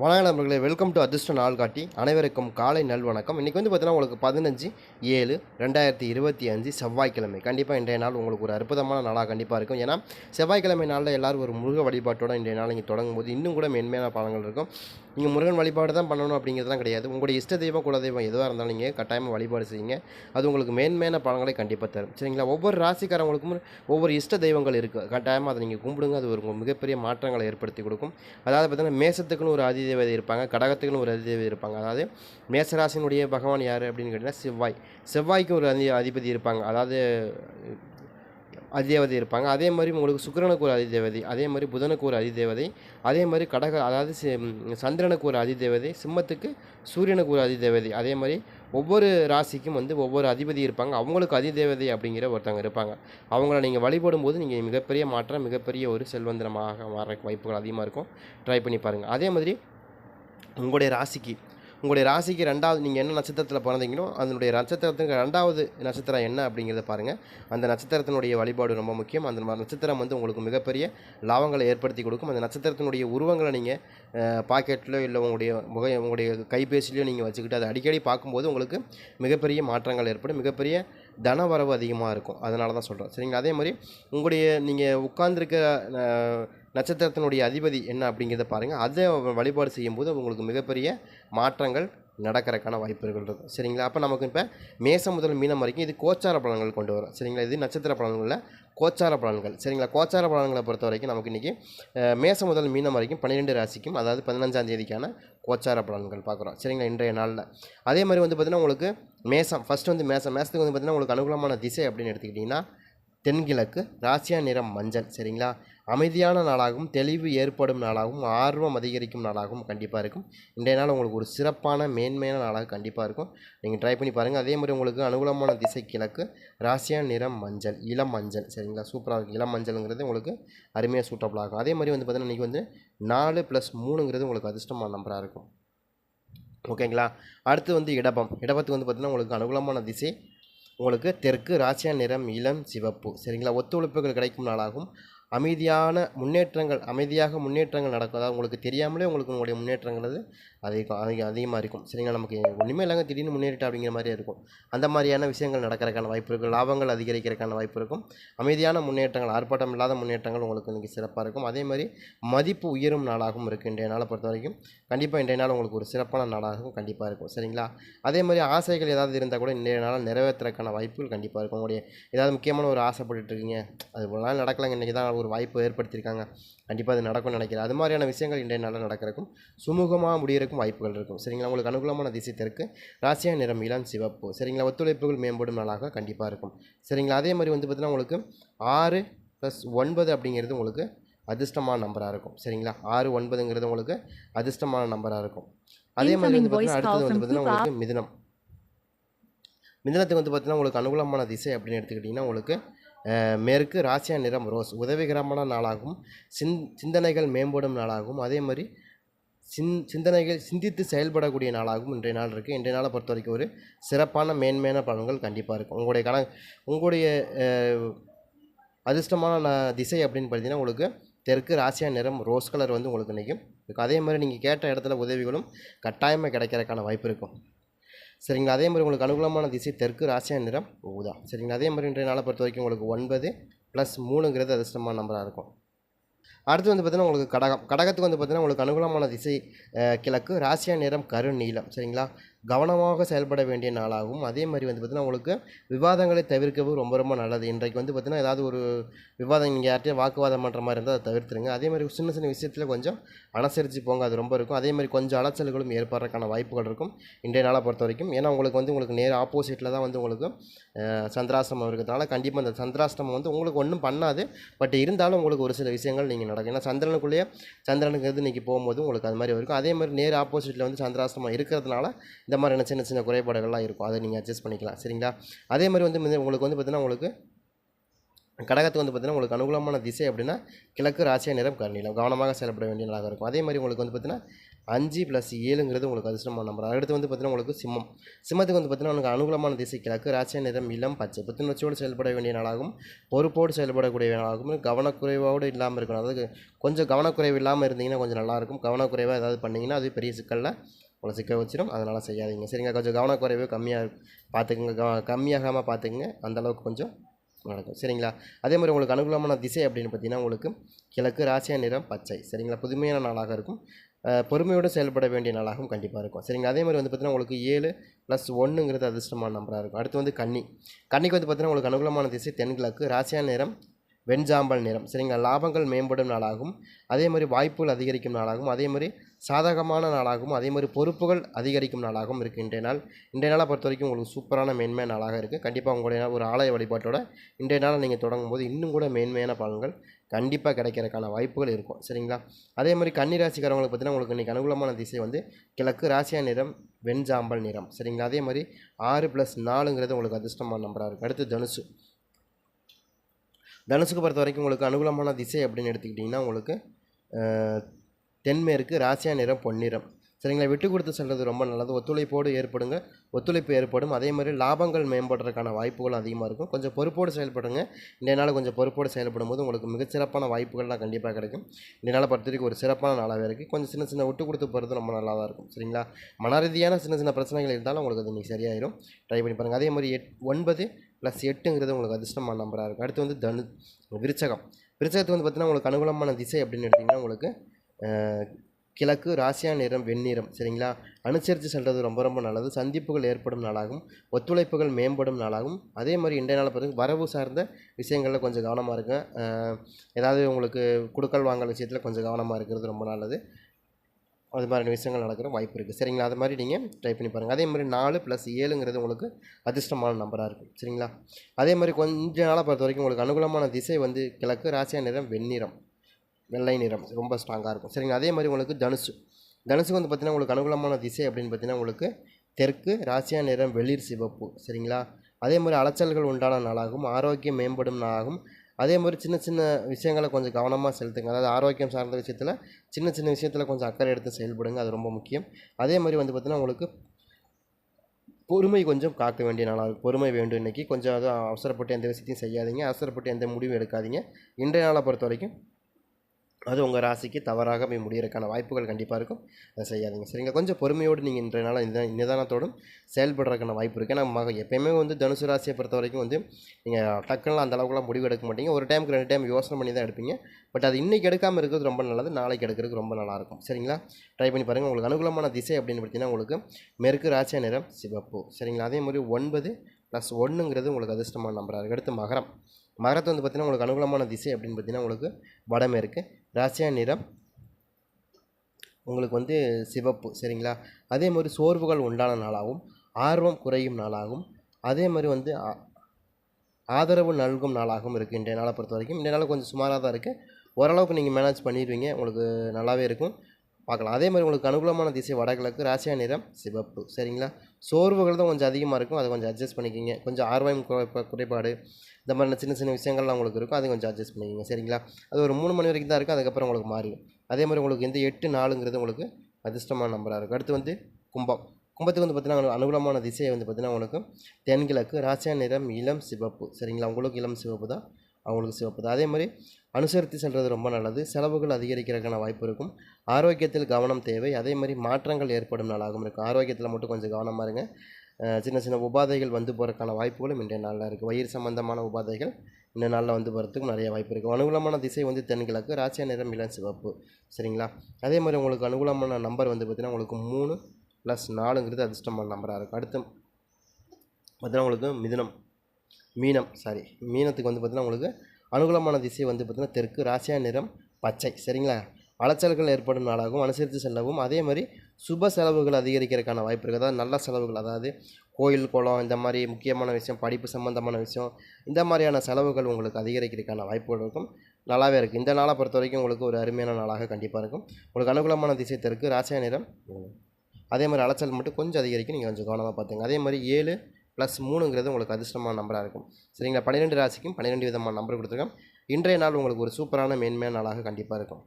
வணக்கம் நண்பர்களே welcome to அதிர்ஷ்ட நாள் காட்டி அனைவருக்கும் காலை நல்வணக்கம் இன்றைக்கி வந்து பார்த்தீங்கன்னா உங்களுக்கு பதினஞ்சு ஏழு ரெண்டாயிரத்தி இருபத்தி அஞ்சு செவ்வாய்க்கிழமை. கண்டிப்பாக இன்றைய நாள் உங்களுக்கு ஒரு அற்புதமான நாளாக கண்டிப்பாக இருக்கும். ஏன்னா செவ்வாய்க்கிழமை நாளில் எல்லாரும் ஒரு முருக வழிபாட்டோட இன்றைய நாள் இங்கே தொடங்கும் போது இன்னும் கூட மென்மையான பலன்கள் இருக்கும். நீங்கள் முருகன் வழிபாடு தான் பண்ணணும் அப்படிங்கிறதுலாம் கிடையாது. உங்களுடைய இஷ்ட தெய்வம் குலதெய்வம் எதுவாக இருந்தாலும் நீங்கள் கட்டாயமாக வழிபாடு செய்யுங்க. அது உங்களுக்கு மேன்மையான பலன்களை கண்டிப்பாக தரும். சரிங்களா? ஒவ்வொரு ராசிக்காரங்களுக்கும் ஒவ்வொரு இஷ்ட தெய்வங்கள் இருக்குது கட்டாயமாக அதை நீங்கள் கும்பிடுங்க. அது ஒரு மிகப்பெரிய மாற்றங்களை ஏற்படுத்தி கொடுக்கும். அதாவது பார்த்தீங்கன்னா மேசத்துக்குன்னு ஒரு அதிதேவதை இருப்பாங்க. கடகத்துக்குன்னு ஒரு அதிதேவதை இருப்பாங்க. அதாவது மேசராசினுடைய பகவான் யார் அப்படின்னு கேட்டிங்கன்னா செவ்வாய். செவ்வாய்க்கு ஒரு அதி அதிபதி இருப்பாங்க. அதாவது அதிதேவதை இருப்பாங்க. அதே மாதிரி உங்களுக்கு சுக்கிரனுக்கு ஒரு அதிதேவதை அதே மாதிரி புதனுக்கு ஒரு அதிதேவதை அதே மாதிரி கடக அதாவது சந்திரனுக்கு ஒரு அதிதேவதை சிம்மத்துக்கு சூரியனுக்கு ஒரு அதிதேவதை அதே மாதிரி ஒவ்வொரு ராசிக்கும் வந்து ஒவ்வொரு அதிபதி இருப்பாங்க. அவங்களுக்கு அதிதேவதை அப்படிங்கிற ஒருத்தவங்க இருப்பாங்க. அவங்கள நீங்கள் வழிபடும் போது நீங்கள் மிகப்பெரிய மாற்றம் மிகப்பெரிய ஒரு செல்வந்தனமாக மாற வாய்ப்புகள் அதிகமாக இருக்கும். ட்ரை பண்ணி பாருங்கள் அதே மாதிரி உங்களுடைய ராசிக்கு உங்களுடைய ராசிக்கு ரெண்டாவது நீங்கள் என்ன நட்சத்திரத்தில் பிறந்தீங்களோ அதனுடைய நட்சத்திரத்துக்கு ரெண்டாவது நட்சத்திரம் என்ன அப்படிங்கிறத பாருங்கள் அந்த நட்சத்திரத்தினுடைய வழிபாடு ரொம்ப முக்கியம். அந்த நட்சத்திரம் வந்து உங்களுக்கு மிகப்பெரிய லாபங்களை ஏற்படுத்தி கொடுக்கும். அந்த நட்சத்திரத்தினுடைய உருவங்களை நீங்கள் பாக்கெட்லையோ இல்லை உங்களுடைய முக உங்களுடைய கைபேசிலையோ நீங்கள் வச்சுக்கிட்டு அதை அடிக்கடி பார்க்கும்போது உங்களுக்கு மிகப்பெரிய மாற்றங்கள் ஏற்படும். மிகப்பெரிய தன வரவு அதிகமாக இருக்கும். அதனால தான் சொல்கிறோம் சரிங்களா? அதே மாதிரி உங்களுடைய நீங்கள் உட்கார்ந்துருக்க நட்சத்திரத்தினுடைய அதிபதி என்ன அப்படிங்கிறத பாருங்கள் அதை வழிபாடு செய்யும்போது உங்களுக்கு மிகப்பெரிய மாற்றங்கள் நடக்கிறக்கான வாய்ப்புகள் இருக்கும் சரிங்களா? அப்போ நமக்கு இப்போ மேசம் முதல் மீனம் வரைக்கும் இது கோச்சார பலன்கள் கொண்டு வரும். சரிங்களா? இது நட்சத்திர பலன்களில் கோச்சார பலன்கள். சரிங்களா? கோச்சார பலன்களை பொறுத்த வரைக்கும் நமக்கு இன்றைக்கி மேசம் முதல் மீனம் வரைக்கும் பன்னிரெண்டு ராசிக்கும் அதாவது பதினஞ்சாம் தேதிக்கான கோச்சார பலன்கள் பார்க்குறோம். சரிங்களா? இன்றைய நாளில். அதே மாதிரி வந்து பார்த்திங்கன்னா உங்களுக்கு மேசம் ஃபஸ்ட்டு வந்து மேசம். மேசத்துக்கு வந்து பார்த்திங்கன்னா உங்களுக்கு அனுகூலமான திசை அப்படின்னு எடுத்துக்கிட்டிங்கன்னா தென்கிழக்கு ராசியா நிறம் மஞ்சள். சரிங்களா? அமைதியான நாளாகவும் தெளிவு ஏற்படும் நாளாகவும் ஆர்வம் அதிகரிக்கும் நாளாகவும் கண்டிப்பாக இருக்கும். இன்றைய நாள் உங்களுக்கு ஒரு சிறப்பான மேன்மையான நாளாக கண்டிப்பாக இருக்கும். நீங்கள் ட்ரை பண்ணி பாருங்கள் அதே மாதிரி உங்களுக்கு அனுகூலமான திசை கிழக்கு ராசியான நிறம் மஞ்சள் இளம் மஞ்சள் சரிங்களா? சூப்பராக இருக்கும் இளம் மஞ்சள்ங்கிறது உங்களுக்கு அருமையாக சூட்டபிள் ஆகும் அதே மாதிரி வந்து பார்த்தீங்கன்னா இன்றைக்கி வந்து நாலு ப்ளஸ் மூணுங்கிறது உங்களுக்கு அதிர்ஷ்டமான நம்பராக இருக்கும். ஓகேங்களா? அடுத்து வந்து இடபம். இடபத்துக்கு வந்து பார்த்திங்கன்னா உங்களுக்கு அனுகூலமான திசை உங்களுக்கு தெற்கு ராசியா நிறம் இளம் சிவப்பு சரிங்களா? ஒத்துழைப்புகள் கிடைக்கும் நாளாகும். அமைதியான முன்னேற்றங்கள் அமைதியாக முன்னேற்றங்கள் நடக்கும். அதாவது உங்களுக்கு தெரியாமலே உங்களுக்கு உங்களுடைய முன்னேற்றங்கள் அது அதிகம் அதிகம் அதிகமாக இருக்கும். சரிங்களா? நமக்கு ஒன்றுமே இல்லைங்க. திடீர்னு முன்னேறிட்டு அப்படிங்கிற மாதிரி இருக்கும். அந்த மாதிரியான விஷயங்கள் நடக்கிறதுக்கான வாய்ப்பு இருக்கும் லாபங்கள் அதிகரிக்கிறதுக்கான வாய்ப்பு இருக்கும். அமைதியான முன்னேற்றங்கள் ஆர்ப்பாட்டம் இல்லாத முன்னேற்றங்கள் உங்களுக்கு இன்றைக்கி சிறப்பாக இருக்கும். அதே மாதிரி மதிப்பு உயரும் நாளாகவும் இருக்குது இன்றைய நாளை பொறுத்த வரைக்கும். கண்டிப்பாக இன்றைய நாள் உங்களுக்கு ஒரு சிறப்பான நாளாகவும் கண்டிப்பாக இருக்கும். சரிங்களா? அதே மாதிரி ஆசைகள் ஏதாவது இருந்தால் கூட இன்றைய நாள் நிறைவேற்றுறதுக்கான வாய்ப்புகள் கண்டிப்பாக இருக்கும். உங்களுடைய ஏதாவது முக்கியமான ஒரு ஆசைப்பட்டுட்டு இருக்கீங்க. அது இவ்வளோ நாள் நடக்கலாங்க. இன்றைக்கி தான் ஒரு வாய்ப்பு ஏற்படுத்தியிருக்காங்க. கண்டிப்பாக அது நடக்கும்னு நினைக்கிறேன். அது மாதிரியான விஷயங்கள் இன்றைய நாளில் நடக்கிறதுக்கும் சுமூகமாக முடியறதுக்கும் வாய்ப்புகள் இருக்கும். சரிங்களா? உங்களுக்கு அனுகூலமான திசை தெற்கு ராசியா நிறம் இளம் சிவப்பு. சரிங்களா? ஒத்துழைப்புகள் மேம்படும் நாளாக கண்டிப்பாக இருக்கும். சரிங்களா? அதே மாதிரி வந்து பார்த்தீங்கன்னா உங்களுக்கு ஆறு ப்ளஸ் ஒன்பது அப்படிங்கிறது உங்களுக்கு அதிர்ஷ்டமான நம்பராக இருக்கும். சரிங்களா? ஆறு ஒன்பதுங்கிறது உங்களுக்கு அதிர்ஷ்டமான நம்பராக இருக்கும். அதே மாதிரி வந்து பார்த்தீங்கன்னா அடுத்தது வந்து பார்த்தீங்கன்னா உங்களுக்கு மிதுனம். மிதுனத்துக்கு வந்து பார்த்தீங்கன்னா உங்களுக்கு அனுகூலமான திசை அப்படின்னு எடுத்துக்கிட்டிங்கன்னா உங்களுக்கு மேற்கு ராசியா நிறம் ரோஸ். உதவிகரமான நாளாகவும் சிந் சிந்தனைகள் மேம்படும் நாளாகவும் அதே மாதிரி சிந் சிந்தனைகள் சிந்தித்து செயல்படக்கூடிய நாளாகவும் இன்றைய நாள் இருக்குது இன்றைய நாளை பொறுத்த வரைக்கும் ஒரு சிறப்பான மேன்மையான பலன்கள் கண்டிப்பாக இருக்கும் உங்களுடைய கண உங்களுடைய அதிர்ஷ்டமான திசை அப்படின்னு பார்த்தீங்கன்னா உங்களுக்கு தெற்கு ராசியா நிறம் ரோஸ் கலர் வந்து உங்களுக்கு நிற்கும் அதே மாதிரி நீங்கள் கேட்ட இடத்துல உதவிகளும் கட்டாயமாக கிடைக்கிறதுக்கான வாய்ப்பு இருக்கும். சரிங்களா அதே மாதிரி உங்களுக்கு அனுகூலமான திசை தெற்கு ராசியா நிறம் ஊதா. சரிங்களா அதே மாதிரி இன்றைய நாளை பொறுத்த வரைக்கும் உங்களுக்கு ஒன்பது ப்ளஸ் மூணுங்கிறது அதிர்ஷ்டமான நம்பராக இருக்கும். அடுத்து வந்து பார்த்தீங்கன்னா உங்களுக்கு கடகம். கடகத்துக்கு வந்து பார்த்தீங்கன்னா உங்களுக்கு அனுகூலமான திசை கிழக்கு ராசியா நிறம் கரு நீளம் சரிங்களா? கவனமாக செயல்பட வேண்டிய நாளாகும். அதே மாதிரி வந்து பார்த்தீங்கன்னா உங்களுக்கு விவாதங்களை தவிர்க்கவும் ரொம்ப ரொம்ப நல்லது. இன்றைக்கு வந்து பார்த்தீங்கன்னா ஏதாவது ஒரு விவாதம் நீங்கள் யார்கிட்டயும் வாக்குவாதம் பண்ணுற மாதிரி இருந்தால் அதை தவிர்த்துருங்க. அதே மாதிரி சின்ன சின்ன விஷயத்தில் கொஞ்சம் அனுசரித்து போங்க. அது ரொம்ப இருக்கும். அதே மாதிரி கொஞ்சம் அலைச்சல்களும் ஏற்படுறதுக்கான வாய்ப்புகள் இருக்கும் இன்றைய நாளை பொறுத்த வரைக்கும். ஏன்னா உங்களுக்கு வந்து உங்களுக்கு நேர் ஆப்போசிட்டில் தான் வந்து உங்களுக்கு சந்திராசிரமம் இருக்கிறதுனால கண்டிப்பாக இந்த சந்திராசிரமம் வந்து உங்களுக்கு ஒன்றும் பண்ணாது. பட் இருந்தாலும் உங்களுக்கு ஒரு சில விஷயங்கள் நீங்கள் நடக்கும். ஏன்னா சந்திரனுக்குள்ளேயே சந்திரனுக்கு இன்றைக்கி போகும்போது உங்களுக்கு அது மாதிரி இருக்கும். அதே மாதிரி நேர் ஆப்போசிட்டில் வந்து சந்திராசிரமம் இருக்கிறதுனால இந்த மாதிரியான சின்ன சின்ன குறைபாடுகள்லாம் இருக்கும். அதை நீங்கள் அட்ஜஸ்ட் பண்ணிக்கலாம். சரிங்களா? அதே மாதிரி வந்து உங்களுக்கு வந்து பார்த்தீங்கன்னா உங்களுக்கு கடகத்துக்கு வந்து பார்த்திங்கன்னா உங்களுக்கு அனுகூலமான திசை அப்படின்னா கிழக்கு ராசியா நிறம் கருநீலம் கவனமாக செயல்பட வேண்டிய நாளாக இருக்கும். அதே மாதிரி உங்களுக்கு வந்து பார்த்திங்கன்னா அஞ்சு ப்ளஸ் ஏழுங்கிறது உங்களுக்கு அதிர்ஷ்டமான நம்பர் அடுத்து வந்து பார்த்திங்கன்னா உங்களுக்கு சிம்மம். சிம்மத்துக்கு வந்து பார்த்திங்கன்னா உங்களுக்கு அனுகூலமான திசை கிழக்கு ராசிய நிறம் இளம் பச்சை. புத்துணர்ச்சியோடு செயல்பட வேண்டிய நாளாகும் பொறுப்போடு செயல்படக்கூடிய நாளாகும் கவனக்குறைவோடு இல்லாமல் இருக்கணும். அதாவது கொஞ்சம் கவனக்குறைவு இல்லாமல் இருந்தீங்கன்னா கொஞ்சம் நல்லாயிருக்கும் கவனக்குறைவாக ஏதாவது பண்ணிங்கன்னா அது பெரிய சிக்கலில் உங்களை சிக்க வச்சிடும் அதனால் செய்யாதீங்க. சரிங்க கொஞ்சம் கவனக்குறைவு கம்மியாக பார்த்துக்குங்க கவ கம்மியாகாமல் பார்த்துக்குங்க அந்தளவுக்கு கொஞ்சம் நடக்கும். சரிங்களா? அதே மாதிரி உங்களுக்கு அனுகூலமான திசை அப்படின்னு பார்த்தீங்கன்னா உங்களுக்கு கிழக்கு ராசியா நிறம் பச்சை. சரிங்களா? புதுமையான நாளாக இருக்கும். பொறுமையோடு செயல்பட வேண்டிய நாளாகவும் கண்டிப்பாக இருக்கும். சரிங்களா? அதே மாதிரி வந்து பார்த்தீங்கன்னா உங்களுக்கு ஏழு ப்ளஸ் ஒன்றுங்கிறது அதிர்ஷ்டமான நம்பராக இருக்கும். அடுத்து வந்து கன்னி. கன்னிக்கு வந்து பார்த்தீங்கன்னா உங்களுக்கு அனுகூலமான திசை தென்கிழக்கு. ராசியா நிறம் வெண்சாம்பல் நிறம். சரிங்களா லாபங்கள் மேம்படும் நாளாகும். அதே மாதிரி வாய்ப்புகள் அதிகரிக்கும் நாளாகும். அதே மாதிரி சாதகமான நாளாகவும் அதே மாதிரி பொறுப்புகள் அதிகரிக்கும் நாளாகவும் இருக்குது இன்றைய நாள். இன்றைய நாளை பொறுத்த வரைக்கும் உங்களுக்கு சூப்பரான மேன்மையான நாளாக இருக்குது கண்டிப்பாக உங்களுடைய ஒரு ஆலய வழிபாட்டோட இன்றைய நாளை நீங்கள் தொடங்கும் போது இன்னும் கூட மேன்மையான பலன்கள் கண்டிப்பாக கிடைக்கிறதுக்கான வாய்ப்புகள் இருக்கும். சரிங்களா? அதே மாதிரி கன்னி ராசிக்காரவங்களை பார்த்தீங்கன்னா உங்களுக்கு இன்றைக்கி அனுகூலமான திசை வந்து கிழக்கு ராசியா நிறம் வெண்சாம்பல் நிறம். சரிங்களா? அதே மாதிரி ஆறு ப்ளஸ் நாலுங்கிறது உங்களுக்கு அதிர்ஷ்டமான நம்பராக இருக்குது அடுத்து தனுசு. தனுசுக்கு பொறுத்த வரைக்கும் உங்களுக்கு அனுகூலமான திசை அப்படின்னு எடுத்துக்கிட்டிங்கன்னா உங்களுக்கு தென்மேற்கு ராசியா நிறம் பொன்னிறம். சரிங்களா? விட்டு கொடுத்து செல்வது ரொம்ப நல்லது. ஒத்துழைப்போடு ஏற்படுங்க. ஒத்துழைப்பு ஏற்படும். அதே மாதிரி லாபங்கள் மேம்படுறதுக்கான வாய்ப்புகள் அதிகமாக இருக்கும். கொஞ்சம் பொறுப்போடு செயல்படுங்க. இந்த நாள் கொஞ்சம் பொறுப்போடு செயல்படும் போது உங்களுக்கு மிகச்சிறப்பான வாய்ப்புகள்லாம் கண்டிப்பாக கிடைக்கும். இந்த நாளை பொறுத்த வரைக்கும் ஒரு சிறப்பான நாளாகவே இருக்குது கொஞ்சம் சின்ன சின்ன விட்டு கொடுத்து போகிறது ரொம்ப நல்லா தான் இருக்கும். சரிங்களா? மன ரீதியான சின்ன சின்ன பிரச்சனைகள் இருந்தாலும் உங்களுக்கு அது நீங்கள் சரியாயிரும். ட்ரை பண்ணி பாருங்கள் அதே மாதிரி எட் ஒன்பது ப்ளஸ் எட்டுங்கிறது உங்களுக்கு அதிர்ஷ்டமான நம்பராக இருக்கும். அடுத்து வந்து தனு விருச்சகம். விருச்சகத்துக்கு வந்து பார்த்தீங்கன்னா உங்களுக்கு அனுகூலமான திசை அப்படின்னு எடுத்திங்கன்னா உங்களுக்கு கிழக்கு ராசியா நிறம் வெண்ணிறம் சரிங்களா? அனுசரித்து செல்வது ரொம்ப ரொம்ப நல்லது. சந்திப்புகள் ஏற்படும் நாளாகும். ஒத்துழைப்புகள் மேம்படும் நாளாகும். அதே மாதிரி இன்றைய நாளை பொறுத்த வரவு சார்ந்த விஷயங்களில் கொஞ்சம் கவனமாக இருங்க. ஏதாவது உங்களுக்கு கொடுக்கல் வாங்கல் விஷயத்தில் கொஞ்சம் கவனமாக இருக்கிறது ரொம்ப நல்லது. அது மாதிரி விஷயங்கள் நடக்கிற வாய்ப்பு இருக்குது. சரிங்களா? அது மாதிரி நீங்கள் ட்ரை பண்ணி பாருங்கள் அதே மாதிரி நாலு ப்ளஸ் ஏழுங்கிறது உங்களுக்கு அதிர்ஷ்டமான நம்பராக இருக்கும். சரிங்களா? அதே மாதிரி கொஞ்ச நாளாக பொறுத்த வரைக்கும் உங்களுக்கு அனுகூலமான திசை வந்து கிழக்கு ராசியா நிறம் வெண்ணிறம். வெள்ளை நிறம். ரொம்ப ஸ்ட்ராங்காக இருக்கும். சரிங்களா? அதே மாதிரி உங்களுக்கு தனுசு. தனுசுக்கு வந்து பார்த்திங்கன்னா உங்களுக்கு அனுகூலமான திசை அப்படின்னு பார்த்தீங்கன்னா உங்களுக்கு தெற்கு ராசியா நிறம் வெளிர் சிவப்பு. சரிங்களா? அதே மாதிரி அலைச்சல்கள் உண்டான நாளாகும். ஆரோக்கியம் மேம்படும் நாளாகும். அதே மாதிரி சின்ன சின்ன விஷயங்களை கொஞ்சம் கவனமாக செலுத்துங்க. அதாவது ஆரோக்கியம் சார்ந்த விஷயத்தில் சின்ன சின்ன விஷயத்தில் கொஞ்சம் அக்கறை எடுத்து செயல்படுங்க. அது ரொம்ப முக்கியம். அதே மாதிரி வந்து பார்த்திங்கன்னா உங்களுக்கு பொறுமை கொஞ்சம் காக்க வேண்டிய நாளாக இருக்கும். பொறுமை வேண்டும் இன்றைக்கி கொஞ்சம் அதுவும் அவசரப்பட்டு எந்த விஷயத்தையும் செய்யாதீங்க. அவசரப்பட்டு எந்த முடிவும் எடுக்காதீங்க. இன்றைய நாளை பொறுத்த வரைக்கும் அது உங்கள் ராசிக்கு தவறாக போய் முடியறதுக்கான வாய்ப்புகள் கண்டிப்பாக இருக்கும். அதை செய்யாதீங்க. சரிங்க கொஞ்சம் பொறுமையோடு நீங்கள் இன்றைய நாள் இந்த நிதானத்தோடும் செயல்படுறதுக்கான வாய்ப்பு இருக்குது ஏன்னா மக எப்பயுமே வந்து தனுசு ராசியை பொறுத்த வரைக்கும் வந்து நீங்கள் டக்குன்னு அந்த அளவுக்குலாம் முடிவு எடுக்க மாட்டீங்க. ஒரு டைமுக்கு ரெண்டு டைம் யோசனை பண்ணி தான் எடுப்பீங்க. பட் அது இன்றைக்கி எடுக்காமல் இருக்கிறது ரொம்ப நல்லது. நாளைக்கு எடுக்கிறதுக்கு ரொம்ப நல்லாயிருக்கும் சரிங்களா? ட்ரை பண்ணி பாருங்கள் உங்களுக்கு அனுகூலமான திசை அப்படின்னு பார்த்தீங்கன்னா உங்களுக்கு மேற்கு ராசியா நிறம் சிவப்பு. சரிங்களா? அதே மாதிரி ஒன்பது ப்ளஸ் ஒன்றுங்கிறது உங்களுக்கு அதிர்ஷ்டமான நம்பராக இருக்குது அடுத்து மகரம். மகரத்து வந்து பார்த்திங்கன்னா உங்களுக்கு அனுகூலமான திசை அப்படின்னு பார்த்தீங்கன்னா உங்களுக்கு வடமேற்கு ராசியா நிறம் உங்களுக்கு வந்து சிவப்பு சரிங்களா? அதே மாதிரி சோர்வுகள் உண்டான நாளாகவும் ஆர்வம் குறையும் நாளாகும் அதே மாதிரி வந்து ஆதரவு நல்கும் நாளாகவும் இருக்குது இன்றைய நாளை பொறுத்த வரைக்கும் இன்றைய நாள் கொஞ்சம் சுமாராக தான் இருக்குது ஓரளவுக்கு நீங்கள் மேனேஜ் பண்ணிடுவீங்க. உங்களுக்கு நல்லாவே இருக்கும். பார்க்கலாம். அதே மாதிரி உங்களுக்கு அனுகூலமான திசை வடகிழக்கு ராசியா நிறம் சிவப்பு. சரிங்களா? சோர்வுகள் தான் கொஞ்சம் அதிகமாக இருக்கும். அதை கொஞ்சம் அட்ஜஸ்ட் பண்ணிக்கிங்க. கொஞ்சம் ஆர்வம் குறைப்பா- குறைபாடு இந்த மாதிரி சின்ன சின்ன விஷயங்கள்லாம் உங்களுக்கு இருக்கும். அதை கொஞ்சம் அட்ஜஸ்ட் பண்ணிக்கிங்க. சரிங்களா? அது ஒரு மூணு மணி வரைக்கும் தான் இருக்கும். அதுக்கப்புறம் உங்களுக்கு மாறிடும். அதே மாதிரி உங்களுக்கு எந்த எட்டு நாலுங்கிறது உங்களுக்கு அதிர்ஷ்டமான நம்பராக இருக்கும். அடுத்து வந்து கும்பம். கும்பத்துக்கு வந்து பார்த்தீங்கன்னா அனுகூலமான திசையை வந்து பார்த்தீங்கன்னா உங்களுக்கு தென்கிழக்கு ராசியா நிறம் இளம் சிவப்பு. சரிங்களா? உங்களுக்கு இளம் சிவப்பு தான் அவங்களுக்கு சிவப்பு அதே மாதிரி அனுசரித்து செல்வது ரொம்ப நல்லது. செலவுகள் அதிகரிக்கிறதுக்கான வாய்ப்பு இருக்கும். ஆரோக்கியத்தில் கவனம் தேவை. அதே மாதிரி மாற்றங்கள் ஏற்படும் நாளாகவும் இருக்கும். ஆரோக்கியத்தில் மட்டும் கொஞ்சம் கவனமாக இருங்க. சின்ன சின்ன உபாதைகள் வந்து போகிறதுக்கான வாய்ப்புகளும் இன்றைய நாளில் இருக்குது வயிறு சம்பந்தமான உபாதைகள் இந்த நாளில் வந்து போகிறதுக்கும் நிறைய வாய்ப்பு இருக்குது அனுகூலமான திசை வந்து தென்கிழக்கு ராசிய நிறம் இளம் சிவப்பு. சரிங்களா? அதே மாதிரி உங்களுக்கு அனுகூலமான நம்பர் வந்து பார்த்திங்கன்னா உங்களுக்கு மூணு ப்ளஸ் நாலுங்கிறது அதிர்ஷ்டமான நம்பராக இருக்கும். அடுத்து பார்த்தீங்கன்னா உங்களுக்கு மிதினம். மீனம் சாரி மீனத்துக்கு வந்து பார்த்திங்கன்னா உங்களுக்கு அனுகூலமான திசை வந்து பார்த்திங்கன்னா தெற்கு ராசியா நிறம் பச்சை. சரிங்களா? அலைச்சல்கள் ஏற்படும் நாளாகவும் அனுசரித்து செல்லவும். அதே மாதிரி சுப செலவுகள் அதிகரிக்கிறதுக்கான வாய்ப்பு இருக்குது. அதாவது நல்ல செலவுகள் அதாவது கோயில் குளம் இந்த மாதிரி முக்கியமான விஷயம் படிப்பு சம்மந்தமான விஷயம் இந்த மாதிரியான செலவுகள் உங்களுக்கு அதிகரிக்கிறதுக்கான வாய்ப்புகள் இருக்கும். நல்லாவே இருக்குது இந்த நாளை பொறுத்த வரைக்கும் உங்களுக்கு ஒரு அருமையான நாளாக கண்டிப்பாக இருக்கும். உங்களுக்கு அனுகூலமான திசை தெற்கு ராசியா நிறம் அதே மாதிரி அலைச்சல் மட்டும் கொஞ்சம் அதிகரிக்கும். நீங்கள் கொஞ்சம் கவனமாக பார்த்துங்க. அதே மாதிரி ஏழு ப்ளஸ் மூணுங்கிறது உங்களுக்கு அதிர்ஷ்டமான நம்பராக இருக்கும். சரிங்களா? பன்னிரெண்டு ராசிக்கும் பன்னிரெண்டு விதமான நம்பர் கொடுத்துருக்கோம் இன்றைய நாள் உங்களுக்கு ஒரு சூப்பரான மேன்மையான நாளாக கண்டிப்பாக இருக்கும்.